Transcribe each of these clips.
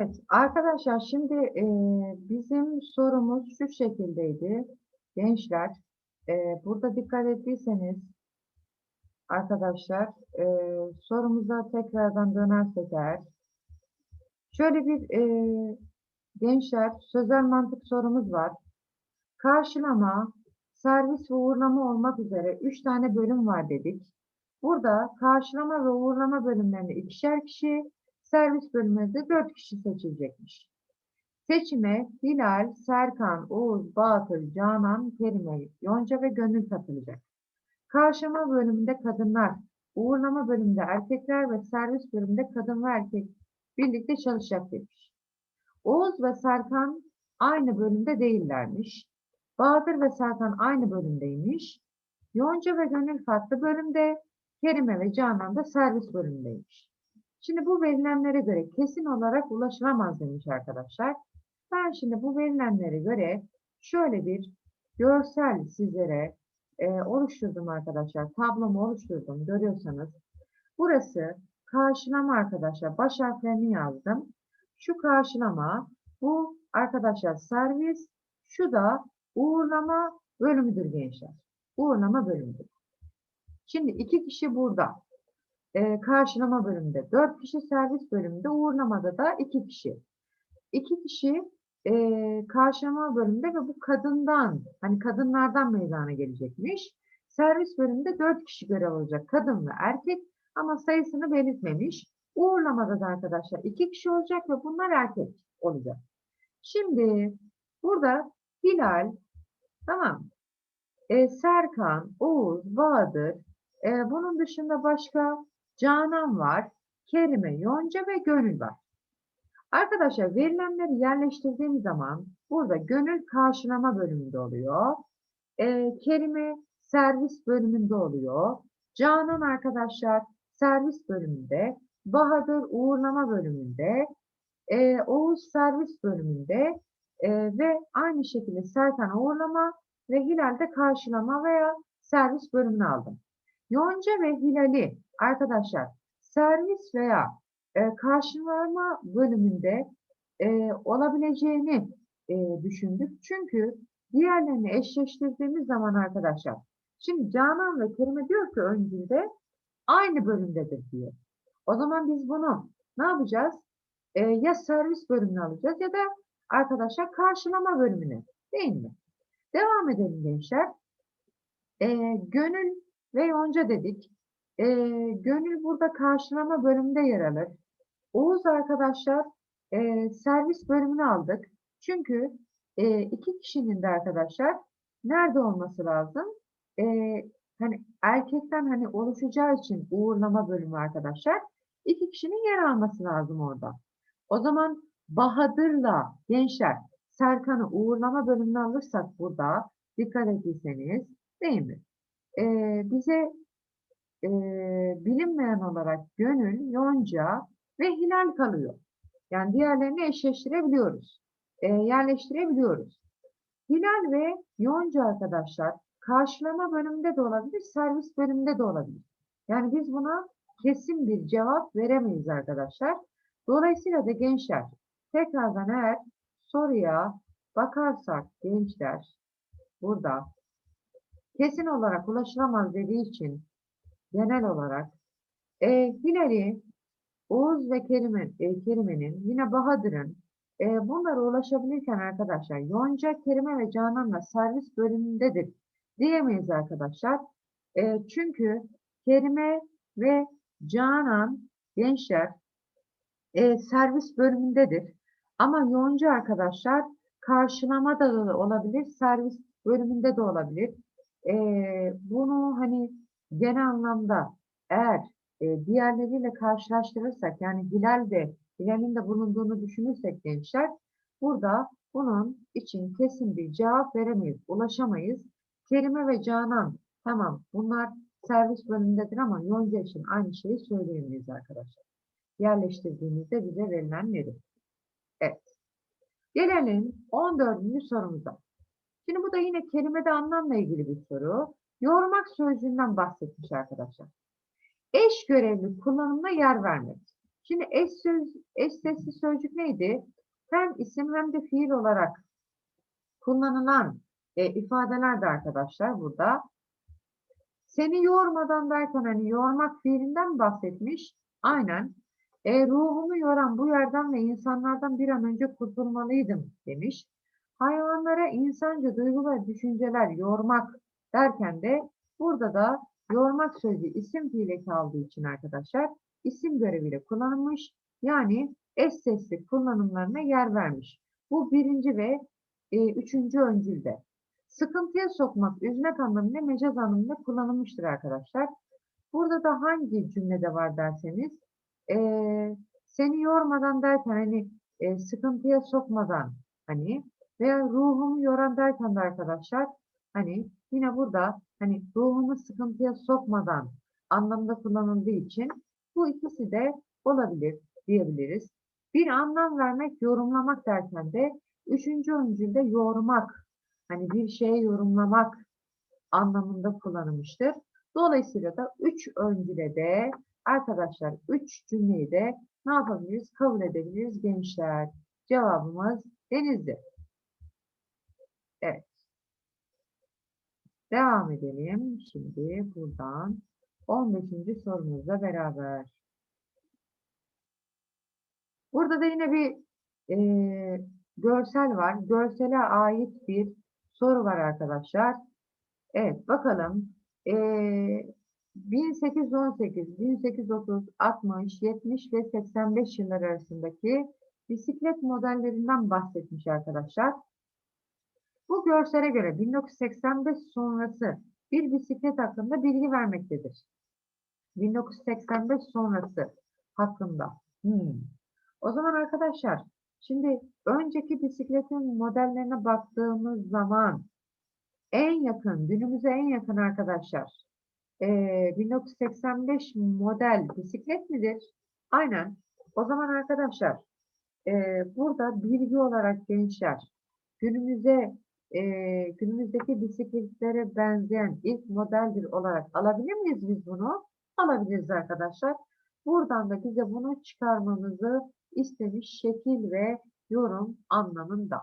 Evet, arkadaşlar şimdi e, bizim sorumuz şu şekildeydi. Gençler, e, burada dikkat ettiyseniz arkadaşlar e, sorumuza tekrardan dönersek eğer şöyle bir e, gençler sözel mantık sorumuz var. Karşılama, servis ve uğurlama olmak üzere üç tane bölüm var dedik. Burada karşılama ve uğurlama bölümlerinde ikişer kişi, servis bölümünde dört kişi seçilecekmiş. Seçime Hilal, Serkan, Oğuz, Batıl, Canan, Kerime, Yonca ve Gönül katılacak. Karşılama bölümünde kadınlar, uğurlama bölümünde erkekler ve servis bölümünde kadın ve erkek birlikte çalışacak demiş. Oğuz ve Serkan aynı bölümde değillermiş. Bahadır ve Serkan aynı bölümdeymiş. Yonca ve Gönül farklı bölümde, Kerime ve Canan da servis bölümündeymiş. Şimdi bu verilenlere göre kesin olarak ulaşılamaz demiş arkadaşlar. Ben şimdi bu verilenlere göre şöyle bir görsel sizlere e, oluşturdum arkadaşlar. Tablomu oluşturdum görüyorsanız. Burası karşılama arkadaşlar. Baş harflerini yazdım. Şu karşılama bu arkadaşlar servis. Şu da uğurlama bölümüdür gençler. Uğurlama bölümüdür. Şimdi iki kişi burada. Ee, karşılama bölümünde. Dört kişi servis bölümünde. Uğurlamada da iki kişi. İki kişi e, karşılama bölümünde ve bu kadından, hani kadınlardan meydana gelecekmiş. Servis bölümünde dört kişi görev alacak. Kadın ve erkek ama sayısını belirtmemiş. Uğurlamada da arkadaşlar iki kişi olacak ve bunlar erkek olacak. Şimdi burada Hilal, tamam e, Serkan, Oğuz, Bahadır, e, bunun dışında başka Canan var, Kerime, Yonca ve Gönül var. Arkadaşlar verilenleri yerleştirdiğim zaman burada Gönül karşılama bölümünde oluyor. E, Kerime servis bölümünde oluyor. Canan arkadaşlar servis bölümünde. Bahadır uğurlama bölümünde. E, Oğuz servis bölümünde. E, ve aynı şekilde Serkan uğurlama ve Hilal'de karşılama veya servis bölümünü aldım. Yonca ve Hilal'i arkadaşlar servis veya e, karşılama bölümünde e, olabileceğini e, düşündük. Çünkü diğerlerini eşleştirdiğimiz zaman arkadaşlar şimdi Canan ve Kerime diyor ki öncülde aynı bölümdedir diyor. O zaman biz bunu ne yapacağız? E, ya servis bölümünü alacağız ya da arkadaşlar karşılama bölümünü değil mi? Devam edelim gençler. E, gönül ve yonca dedik. E, gönül burada karşılama bölümünde yer alır. Oğuz arkadaşlar e, servis bölümünü aldık. Çünkü e, iki kişinin de arkadaşlar nerede olması lazım? E, hani erkekten hani oluşacağı için uğurlama bölümü arkadaşlar iki kişinin yer alması lazım orada. O zaman Bahadır'la gençler Serkan'ı uğurlama bölümüne alırsak burada dikkat ettiyseniz değil mi? Ee, bize e, bilinmeyen olarak Gönül, Yonca ve Hilal kalıyor. Yani diğerlerini eşleştirebiliyoruz. E, yerleştirebiliyoruz. Hilal ve Yonca arkadaşlar karşılama bölümünde de olabilir, servis bölümünde de olabilir. Yani biz buna kesin bir cevap veremeyiz arkadaşlar. Dolayısıyla da gençler tekrardan eğer soruya bakarsak gençler burada kesin olarak ulaşılamaz dediği için genel olarak e, Hilal'i Oğuz ve Kerime, e, Kerime'nin yine Bahadır'ın e, bunlara ulaşabilirken arkadaşlar Yonca, Kerime ve Canan'la servis bölümündedir diyemeyiz arkadaşlar. E, çünkü Kerime ve Canan gençler e, servis bölümündedir. Ama Yonca arkadaşlar karşılama da olabilir, servis bölümünde de olabilir. E, bunu hani genel anlamda eğer e, diğerleriyle karşılaştırırsak yani Hilal de Hilal'in de bulunduğunu düşünürsek gençler burada bunun için kesin bir cevap veremeyiz, ulaşamayız. Kerime ve Canan tamam bunlar servis bölümündedir ama Yonca için aynı şeyi söyleyemeyiz arkadaşlar. Yerleştirdiğimizde bize verilen verim. Evet. Gelelim 14. sorumuza. Şimdi bu da yine kelimede anlamla ilgili bir soru. Yormak sözcüğünden bahsetmiş arkadaşlar. Eş görevli kullanımına yer vermek. Şimdi eş, söz, eş sesli sözcük neydi? Hem isim hem de fiil olarak kullanılan e, ifadeler de arkadaşlar burada. Seni yormadan derken hani yormak fiilinden bahsetmiş. Aynen. E, ruhumu yoran bu yerden ve insanlardan bir an önce kurtulmalıydım demiş. Hayvanlara insanca duygu ve düşünceler yormak derken de burada da yormak sözü isim fiile kaldığı için arkadaşlar isim göreviyle kullanılmış. Yani eş sesli kullanımlarına yer vermiş. Bu birinci ve e, üçüncü öncülde. Sıkıntıya sokmak, üzmek anlamında mecaz anlamında kullanılmıştır arkadaşlar. Burada da hangi cümlede var derseniz e, seni yormadan derken hani e, sıkıntıya sokmadan hani veya ruhumu yoran derken de arkadaşlar hani yine burada hani ruhumu sıkıntıya sokmadan anlamda kullanıldığı için bu ikisi de olabilir diyebiliriz. Bir anlam vermek, yorumlamak derken de üçüncü öncülde yormak, hani bir şeye yorumlamak anlamında kullanılmıştır. Dolayısıyla da üç öncüle de arkadaşlar üç cümleyi de ne yapabiliriz? Kabul edebiliriz gençler. Cevabımız denizli. Evet. Devam edelim. Şimdi buradan 15. sorumuzla beraber. Burada da yine bir e, görsel var. Görsele ait bir soru var arkadaşlar. Evet bakalım. E, 1818, 1830, 60, 70 ve 85 yıllar arasındaki bisiklet modellerinden bahsetmiş arkadaşlar. Bu görsele göre 1985 sonrası bir bisiklet hakkında bilgi vermektedir. 1985 sonrası hakkında. Hmm. O zaman arkadaşlar şimdi önceki bisikletin modellerine baktığımız zaman en yakın, günümüze en yakın arkadaşlar e, 1985 model bisiklet midir? Aynen. O zaman arkadaşlar e, burada bilgi olarak gençler günümüze e, günümüzdeki bisikletlere benzeyen ilk modeldir olarak alabilir miyiz biz bunu? Alabiliriz arkadaşlar. Buradan da bize bunu çıkarmamızı istemiş şekil ve yorum anlamında.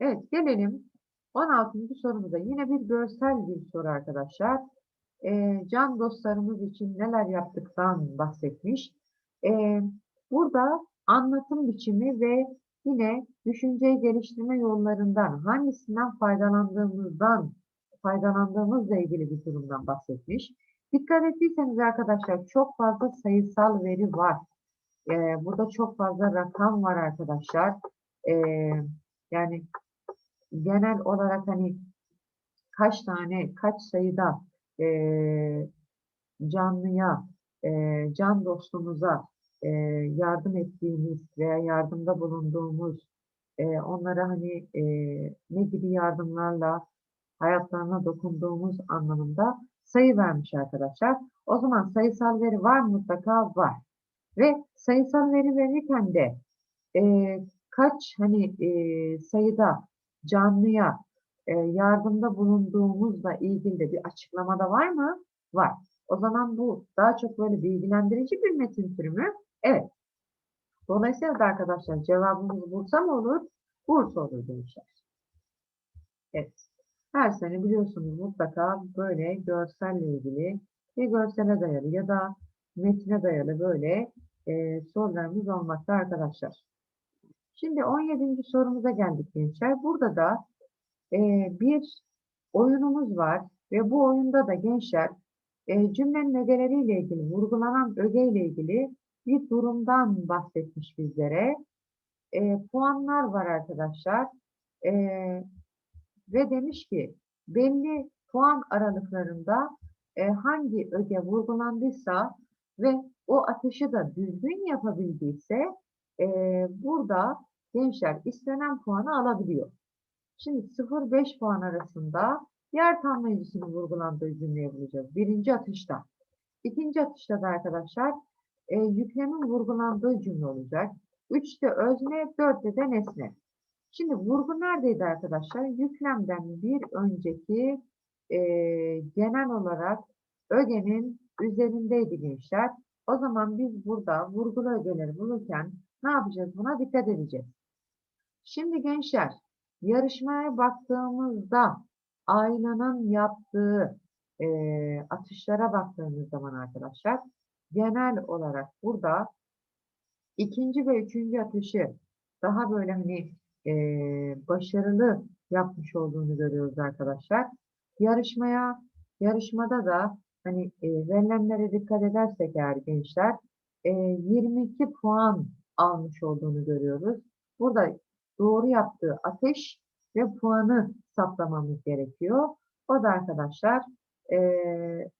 Evet gelelim 16. sorumuza. Yine bir görsel bir soru arkadaşlar. E, can dostlarımız için neler yaptıktan bahsetmiş. E, burada anlatım biçimi ve yine düşünceyi geliştirme yollarından hangisinden faydalandığımızdan faydalandığımızla ilgili bir durumdan bahsetmiş. Dikkat ettiyseniz arkadaşlar çok fazla sayısal veri var. Ee, burada çok fazla rakam var arkadaşlar. Ee, yani genel olarak hani kaç tane, kaç sayıda e, canlıya, e, can dostumuza e, yardım ettiğimiz veya yardımda bulunduğumuz, e, onlara hani e, ne gibi yardımlarla hayatlarına dokunduğumuz anlamında sayı vermiş arkadaşlar. O zaman sayısal veri var mutlaka var. Ve sayısal veri verirken de e, kaç hani e, sayıda canlıya e, yardımda bulunduğumuzla ilgili de bir açıklamada var mı? Var. O zaman bu daha çok böyle bilgilendirici bir metin türü mü? Evet. Dolayısıyla da arkadaşlar cevabımız Bursa mı olur? Bursa olur demişler. Evet. Her sene biliyorsunuz mutlaka böyle görselle ilgili bir görsele dayalı ya da metine dayalı böyle e, sorularımız olmakta arkadaşlar. Şimdi 17. sorumuza geldik gençler. Burada da e, bir oyunumuz var ve bu oyunda da gençler e, cümlenin ögeleriyle ilgili, vurgulanan ögeyle ilgili bir durumdan bahsetmiş bizlere. E, puanlar var arkadaşlar. E, ve demiş ki belli puan aralıklarında e, hangi öge vurgulandıysa ve o atışı da düzgün yapabildiyse e, burada gençler istenen puanı alabiliyor. Şimdi 0-5 puan arasında yer tamlayıcısının vurgulandığı cümleyi bulacağız. Birinci atışta. İkinci atışta da arkadaşlar e, yüklemin vurgulandığı cümle olacak. 3'te özne, 4'te de nesne. Şimdi vurgu neredeydi arkadaşlar? Yüklemden bir önceki e, genel olarak ögenin üzerindeydi gençler. O zaman biz burada vurgulu ögeleri bulurken ne yapacağız? Buna dikkat edeceğiz. Şimdi gençler, yarışmaya baktığımızda Ayla'nın yaptığı e, atışlara baktığımız zaman arkadaşlar, genel olarak burada ikinci ve üçüncü atışı daha böyle hani e, başarılı yapmış olduğunu görüyoruz arkadaşlar. Yarışmaya, yarışmada da hani e, verilenlere dikkat edersek eğer gençler e, 22 puan almış olduğunu görüyoruz. Burada doğru yaptığı atış ve puanı saptamamız gerekiyor. O da arkadaşlar e,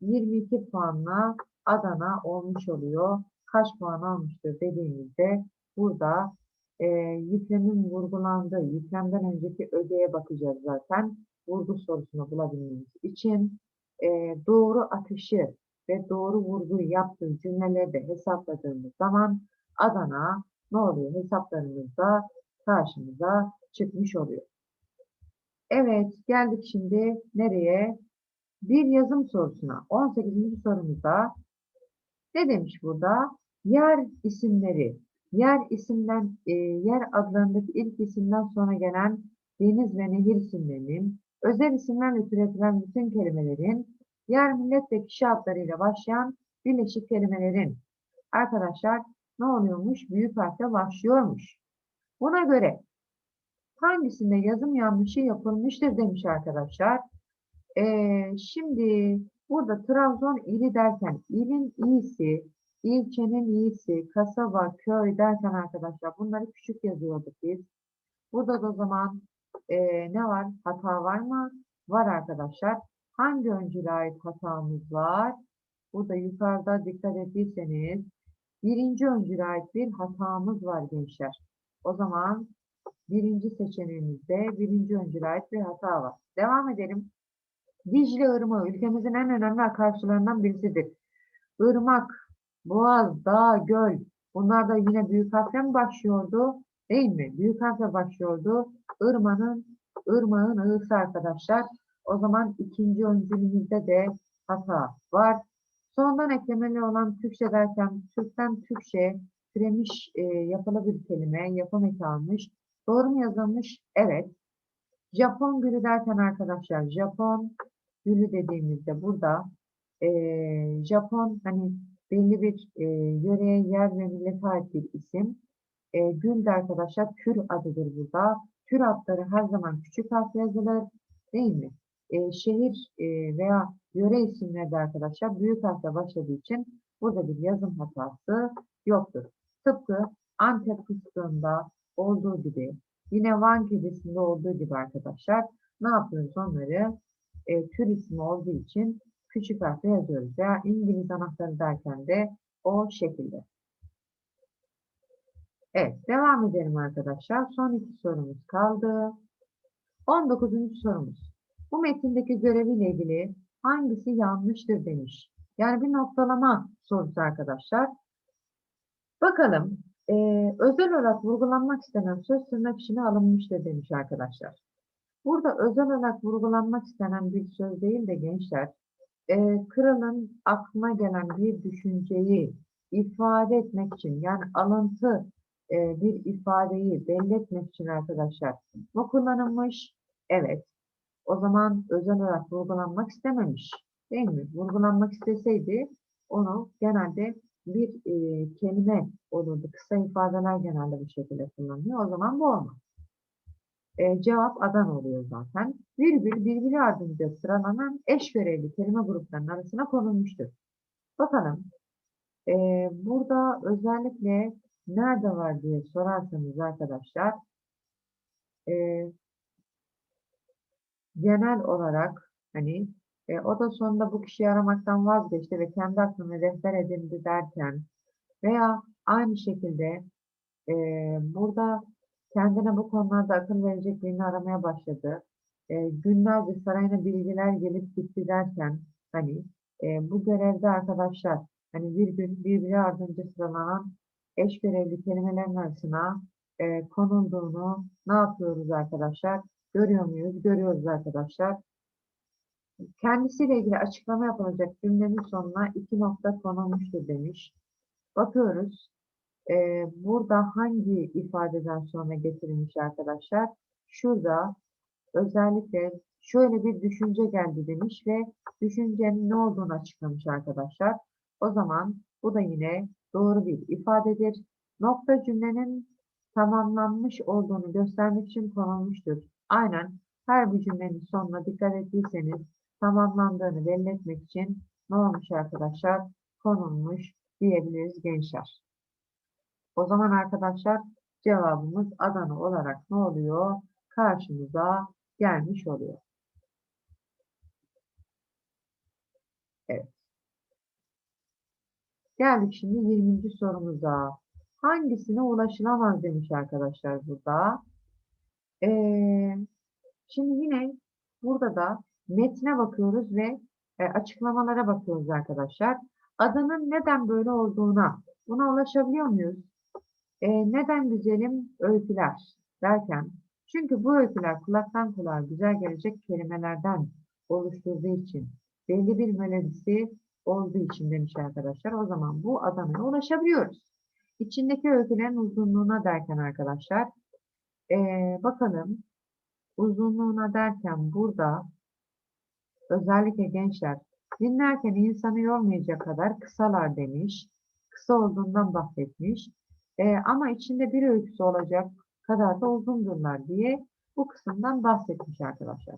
22 puanla Adana olmuş oluyor. Kaç puan almıştır dediğimizde burada e, yüklemin vurgulandığı, yüklemden önceki ögeye bakacağız zaten. Vurgu sorusunu bulabilmemiz için e, doğru atışı ve doğru vurguyu yaptığı cümleleri hesapladığımız zaman Adana ne oluyor? Hesaplarımızda karşımıza çıkmış oluyor. Evet, geldik şimdi nereye? Bir yazım sorusuna. 18. sorumuzda ne demiş burada? Yer isimleri. Yer isimden, e, yer adlarındaki ilk isimden sonra gelen deniz ve nehir isimlerinin, özel isimlerle türetilen bütün kelimelerin, yer, millet ve kişi adlarıyla başlayan birleşik kelimelerin. Arkadaşlar ne oluyormuş? Büyük harfle başlıyormuş. Buna göre hangisinde yazım yanlışı yapılmıştır demiş arkadaşlar. Ee, şimdi burada Trabzon ili derken ilin iyisi, ilçenin iyisi, kasaba, köy derken arkadaşlar bunları küçük yazıyorduk biz. Burada da o zaman e, ne var? Hata var mı? Var arkadaşlar. Hangi öncüle ait hatamız var? Burada yukarıda dikkat ettiyseniz birinci öncüle ait bir hatamız var gençler. O zaman birinci seçeneğimizde birinci öncüle ait bir hata var. Devam edelim. Dicle Irmağı ülkemizin en önemli akarsularından birisidir. Irmak, boğaz, dağ, göl bunlar da yine büyük harfle mi başlıyordu? Değil mi? Büyük harfle başlıyordu. Irmanın, ırmağın ığısı arkadaşlar. O zaman ikinci öncülümüzde de hata var. Sondan eklemeli olan Türkçe derken Türk'ten Türkçe türemiş e, yapılı bir kelime, yapım eki almış. Doğru mu yazılmış? Evet. Japon gülü derken arkadaşlar Japon gülü dediğimizde burada e, Japon hani belli bir e, yöreye, yer ve millete ait bir isim. E, gül de arkadaşlar tür adıdır burada. Tür adları her zaman küçük harfle yazılır. Değil mi? E, şehir e, veya yöre isimleri de arkadaşlar büyük harfle başladığı için burada bir yazım hatası yoktur. Tıpkı Antep fıstığında olduğu gibi yine Van kedisinde olduğu gibi arkadaşlar ne yapıyoruz onları e, tür ismi olduğu için küçük harfle yazıyoruz. Veya İngiliz anahtarı derken de o şekilde. Evet, devam edelim arkadaşlar. Son iki sorumuz kaldı. 19. sorumuz. Bu metindeki göreviyle ilgili hangisi yanlıştır demiş. Yani bir noktalama sorusu arkadaşlar. Bakalım. E, özel olarak vurgulanmak istenen söz tırnak içine alınmıştır demiş arkadaşlar. Burada özel olarak vurgulanmak istenen bir söz değil de gençler, e, kralın aklına gelen bir düşünceyi ifade etmek için yani alıntı e, bir ifadeyi belli etmek için arkadaşlar bu kullanılmış. Evet. O zaman özel olarak vurgulanmak istememiş. Değil mi? Vurgulanmak isteseydi onu genelde bir e, kelime olurdu. Kısa ifadeler genelde bu şekilde kullanılıyor. O zaman bu olmaz. E, cevap adan oluyor zaten. Virgül birbiri ardınca sıralanan eş görevli kelime gruplarının arasına konulmuştur. Bakalım. E, burada özellikle nerede var diye sorarsanız arkadaşlar e, genel olarak hani e, o da sonunda bu kişiyi aramaktan vazgeçti ve kendi aklını rehber edindi derken veya aynı şekilde e, burada kendine bu konularda akıl verecek birini aramaya başladı. E, günlerce sarayına bilgiler gelip gitti derken hani e, bu görevde arkadaşlar hani bir gün birbiri ardınca sıralanan eş görevli kelimelerin arasına e, konulduğunu ne yapıyoruz arkadaşlar? Görüyor muyuz? Görüyoruz arkadaşlar. Kendisiyle ilgili açıklama yapılacak cümlenin sonuna iki nokta konulmuştur demiş. bakıyoruz. Ee, burada hangi ifadeden sonra getirilmiş arkadaşlar? Şurada özellikle şöyle bir düşünce geldi demiş ve düşüncenin ne olduğunu açıklamış arkadaşlar. O zaman bu da yine doğru bir ifadedir. Nokta cümlenin tamamlanmış olduğunu göstermek için konulmuştur. Aynen her bir cümlenin sonuna dikkat ettiyseniz tamamlandığını belli etmek için ne olmuş arkadaşlar? Konulmuş diyebiliriz gençler. O zaman arkadaşlar cevabımız Adana olarak ne oluyor? Karşımıza gelmiş oluyor. Evet. Geldik şimdi 20. sorumuza. Hangisine ulaşılamaz demiş arkadaşlar burada. Ee, şimdi yine burada da metne bakıyoruz ve e, açıklamalara bakıyoruz arkadaşlar. Adının neden böyle olduğuna buna ulaşabiliyor muyuz? E, neden güzelim öyküler derken çünkü bu öyküler kulaktan kulağa güzel gelecek kelimelerden oluşturduğu için belli bir melodisi olduğu için demiş arkadaşlar. O zaman bu Adana'ya ulaşabiliyoruz. İçindeki öykülerin uzunluğuna derken arkadaşlar e, bakalım uzunluğuna derken burada özellikle gençler dinlerken insanı yormayacak kadar kısalar demiş. Kısa olduğundan bahsetmiş. E, ama içinde bir öyküsü olacak kadar da uzundurlar diye bu kısımdan bahsetmiş arkadaşlar.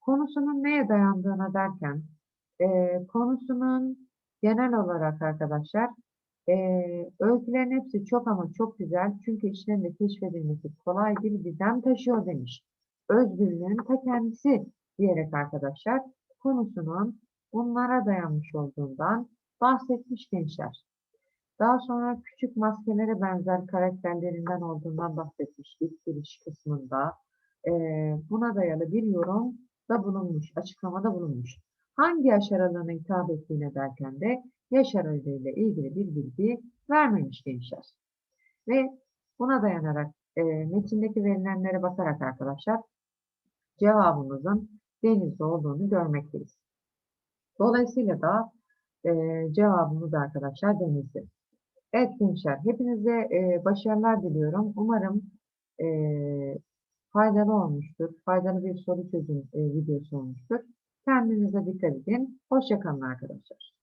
Konusunun neye dayandığına derken e, konusunun genel olarak arkadaşlar e, öykülerin hepsi çok ama çok güzel çünkü içlerinde keşfedilmesi kolay bir gizem taşıyor demiş. Özgürlüğün ta kendisi diyerek arkadaşlar konusunun bunlara dayanmış olduğundan bahsetmiş gençler. Daha sonra küçük maskelere benzer karakterlerinden olduğundan bahsetmiş ilk giriş kısmında. Ee, buna dayalı bir yorum da bulunmuş, açıklamada bulunmuş. Hangi yaş aralığına hitap ettiğine derken de yaş aralığıyla ilgili bir bilgi vermemiş gençler. Ve buna dayanarak e, metindeki verilenlere bakarak arkadaşlar cevabımızın denizde olduğunu görmekteyiz. Dolayısıyla da e, cevabımız arkadaşlar denizde. Evet gençler, hepinize e, başarılar diliyorum. Umarım e, faydalı olmuştur. Faydalı bir soru çözüm e, videosu olmuştur. Kendinize dikkat edin. Hoşçakalın arkadaşlar.